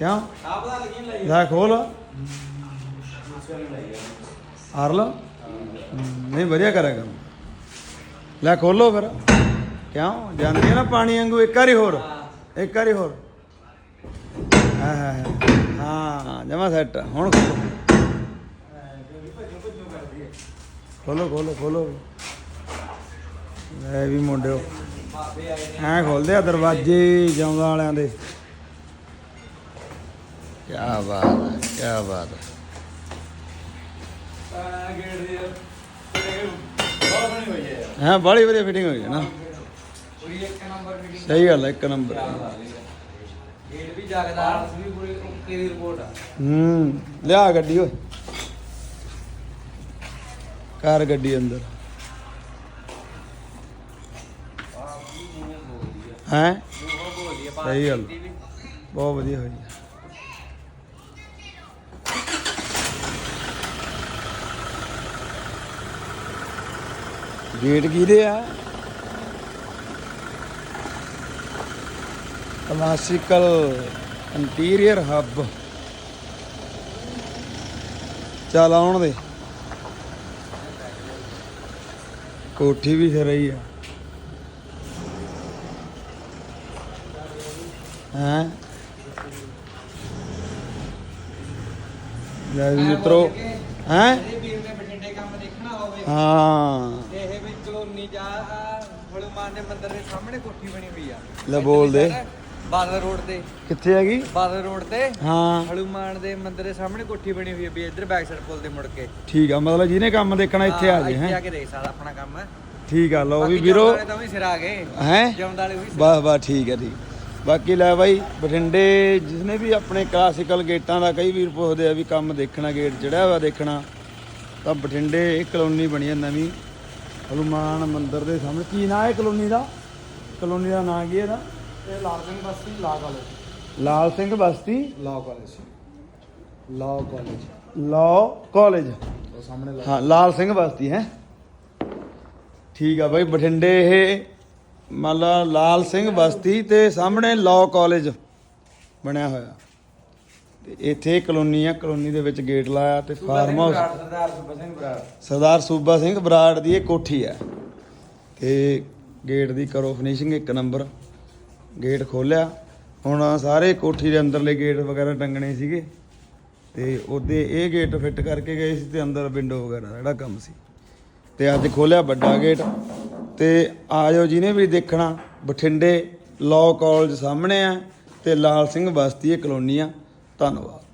ਕਿਉਂ? ਲਗੀ ਲਈ ਲੈ ਖੋਲ। ਹਾਰ ਲਾ। ਨਹੀਂ ਵਧੀਆ ਕਰਿਆ ਕਰ। ਲੈ ਖੋਲੋ ਫਿਰ। ਕਿਉਂ? ਜਾਂਦੀ ਹੈ ਨਾ ਪਾਣੀ ਵਾਂਗੂ ਇੱਕ ਵਾਰੀ ਹੋਰ। ਇੱਕ ਵਾਰੀ ਹੋਰ। ਹਾਂ ਹਾਂ ਹਾਂ। ਜਮਾ ਸੈੱਟ ਹੁਣ ਖੋਲੋ। ਖੋਲੋ ਖੋਲੋ ਖੋਲੋ। ਲੈ ਵੀ ਮੁੰਡਿਓ। ਐ ਖੋਲਦੇ ਆ ਦਰਵਾਜ਼ੇ ਜਾਉਂਦਾ ਵਾਲਿਆਂ ਦੇ। ਕੀ ਬਾਤ ਹੈ ਕੀ ਬਾਤ ਹੈ ਆ ਗੇੜ ਦੇ ਬਹੁਤ ਬਣੀ ਹੋਈ ਹੈ ਹਾਂ ਬੜੀ ਵਧੀਆ ਫਿਟਿੰਗ ਹੋਈ ਹੈ ਨਾ ਪੂਰੀ ਇੱਕ ਨੰਬਰ ਮੀਟਿੰਗ ਸਹੀ ਗੱਲ ਹੈ ਇੱਕ ਨੰਬਰ ਗੇਟ ਵੀ ਜਾਗਦਾ ਵੀ ਪੂਰੀ ਓਕੇ ਦੀ ਰਿਪੋਰਟ ਆ ਹੂੰ ਲਿਆ ਗੱਡੀ ਓਏ ਕਾਰ ਗੱਡੀ ਅੰਦਰ ਹੈ ਸਹੀ ਗੱਲ। ਬਹੁਤ ਵਧੀਆ ਹੋਈ ਗੇਟ ਕਿਹਦੇ ਆ। Classical interior hub. ਚੱਲ ਆਉਣ ਦੇ। ਕੋਠੀ ਵੀ ਫਿਰ ਰਹੀ ਆ। ਹੈਂ? ਲੈ ਮਿੱਤਰੋ। ਹੈਂ? ਹਾਂ। ਤੇ ਇਹ ਵੀ ਕਲੋਨੀ ਜਾ ਹਨੂਮਾਨ ਦੇ ਮੰਦਿਰ ਦੇ ਸਾਹਮਣੇ ਕੋਠੀ ਬਣੀ ਹੋਈ ਆ। ਲੈ ਬੋਲ ਦੇ। ਬਾਦਲ ਰੋਡ ਤੇ। ਕਿੱਥੇ ਹੈਗੀ? ਬਾਦਲ ਰੋਡ ਤੇ। ਹਾਂ। ਹਨੂਮਾਨ ਦੇ ਮੰਦਿਰ ਦੇ ਸਾਹਮਣੇ ਕੋਠੀ ਬਣੀ ਹੋਈ ਹੈ ਵੀ ਇੱਧਰ ਬੈਕ ਸਾਈਡ ਪੁੱਲ ਦੇ ਮੁੜ ਕੇ। ਠੀਕ ਆ ਮਤਲਬ ਜਿਹਨੇ ਕੰਮ ਦੇਖਣਾ ਇੱਥੇ ਆ ਹਾਂ, ਜੇ ਇੱਥੇ ਆ ਹੈ ਕੇ ਦੇਖ ਸਕਦਾ ਆਪਣਾ ਕੰਮ। ਹੈ ਠੀਕ ਆ ਲਓ ਵੀ ਬਾਕੀ ਵੀਰੋ। ਜੌਂ ਵਾਲੇ ਤਾਂ ਵੀ ਸਿਰ ਆ ਗਏ। ਹੈ? ਜਮਦ ਵਾਲੇ ਵੀ ਸਿਰ- ਬਸ ਬਸ ਠੀਕ ਹੈ ਠੀਕ। ਬਾਕੀ ਲੈ ਬਾਈ ਬਠਿੰਡੇ ਜਿਸਨੇ ਵੀ ਆਪਣੇ ਕਲਾਸਿਕਲ ਗੇਟਾਂ ਦਾ ਕਈ ਵੀਰ ਪੁੱਛਦੇ ਆ ਵੀ ਕੰਮ ਦੇਖਣਾ ਗੇਟ ਚੜਿਆ ਵਾ ਦੇਖਣਾ ਤਾਂ ਬਠਿੰਡੇ ਕਲੋਨੀ ਬਣੀ ਹੈ ਨਵੀਂ। ਹਨੂਮਾਨ ਮੰਦਿਰ ਦੇ ਸਾਹਮਣੇ। ਕੀ ਨਾਂ ਹੈ ਕਲੋਨੀ ਦਾ? ਕਲੋਨੀ ਦਾ ਨਾਂ ਕੀ ਹੈ ਇਹਦਾ? ਤੇ Lal Singh Basti law college. Lal Singh Basti? Law college. Law college. Law college. ਉਹ ਸਾਹਮਣੇ ਹਾਂ ਲਾਲ ਸਿੰਘ ਬਸਤੀ ਹੈ? ਠੀਕ ਆ ਬਾਈ ਬਠਿੰਡੇ ਇਹ ਮੰਨ ਲਾ ਲਾਲ ਸਿੰਘ ਬਸਤੀ ਤੇ ਸਾਹਮਣੇ ਲਾਅ ਕਾਲਜ ਬਣਿਆ ਹੋਇਆ। ਤੇ ਇੱਥੇ ਕਲੋਨੀ ਆ ਕਲੋਨੀ ਦੇ ਵਿੱਚ ਗੇਟ ਲਾਇਆ ਤੇ ਫਾਰਮ ਹਾਊਸ। ਸਰਦਾਰ ਸੁਭਾ ਸਿੰਘ ਬਰਾੜ। ਸਰਦਾਰ ਸੂਬਾ ਸਿੰਘ ਬਰਾੜ ਦੀ ਇਹ ਕੋਠੀ ਆ। ਤੇ ਗੇਟ ਦੀ ਕਰੋ ਫਿਨਿਸ਼ਿੰਗ ਇੱਕ ਨੰਬਰ। ਗੇਟ ਖੋਲਿਆ। ਹੁਣ ਸਾਰੇ ਕੋਠੀ ਦੇ ਅੰਦਰਲੇ ਗੇਟ ਵਗੈਰਾ ਟੰਗਣੇ ਸੀਗੇ। ਤੇ ਉਹਦੇ ਇਹ ਗੇਟ ਫਿੱਟ ਕਰਕੇ ਗਏ ਸੀ ਤੇ ਅੰਦਰ ਵਿੰਡੋ ਵਗੈਰਾ ਜਿਹੜਾ ਕੰਮ ਸੀ। ਤੇ ਅੱਜ ਖੋਲਿਆ ਵੱਡਾ ਗੇਟ। ਤੇ ਆਜੋ ਜਿਹਨੇ ਵੀ ਦੇਖਣਾ ਬਠਿੰਡੇ ਲਾਅ ਕਾਲਜ ਸਾਹਮਣੇ ਆ ਤੇ ਲਾਲ ਸਿੰਘ ਬਸਤੀ ਇਹ ਕਲੋਨੀ ਆ। ਧੰਨਵਾਦ।